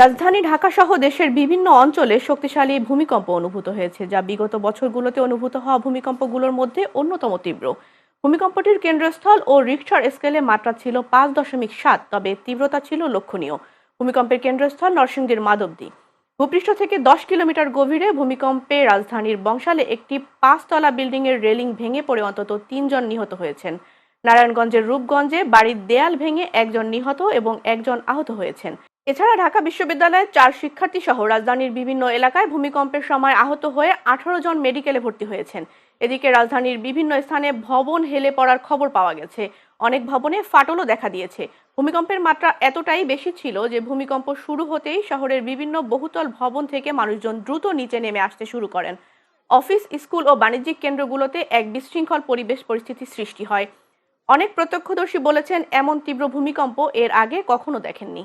রাজধানী ঢাকা সহ দেশের বিভিন্ন অঞ্চলে শক্তিশালী ভূমিকম্প অনুভূত হয়েছে, যা বিগত বছরগুলোতে অনুভূত হওয়া ভূমিকম্পগুলোর মধ্যে অন্যতম তীব্র। ভূমিকম্পটির কেন্দ্রস্থল ও রিকশার স্কেলে মাত্রা ছিল পাঁচ দশমিক সাত, তবে তীব্রতা ছিল লক্ষণীয়। ভূমিকম্পের কেন্দ্রস্থল নরসিংদীর মাধবদী। ভূপৃষ্ঠ থেকে দশ কিলোমিটার গভীরে ভূমিকম্পে রাজধানীর বংশালে একটি পাঁচতলা বিল্ডিংয়ের রেলিং ভেঙে পড়ে অন্তত তিনজন নিহত হয়েছেন। নারায়ণগঞ্জের রূপগঞ্জে বাড়ির দেয়াল ভেঙে একজন নিহত এবং একজন আহত হয়েছেন। এছাড়া ঢাকা বিশ্ববিদ্যালয়ের চার শিক্ষার্থী সহ রাজধানীর বিভিন্ন এলাকায় ভূমিকম্পের সময় আহত হয়ে আঠারো জন মেডিকেলে ভর্তি হয়েছেন। এদিকে রাজধানীর বিভিন্ন স্থানে ভবন হেলে পড়ার খবর পাওয়া গেছে। অনেক ভবনে ফাটলও দেখা দিয়েছে। ভূমিকম্পের মাত্রা এতটাই বেশি ছিল যে ভূমিকম্প শুরু হতেই শহরের বিভিন্ন বহুতল ভবন থেকে মানুষজন দ্রুত নিচে নেমে আসতে শুরু করেন। অফিস, স্কুল ও বাণিজ্যিক কেন্দ্রগুলোতে এক বিশৃঙ্খল পরিবেশ পরিস্থিতি সৃষ্টি হয়। অনেক প্রত্যক্ষদর্শী বলেছেন, এমন তীব্র ভূমিকম্প এর আগে কখনো দেখেননি।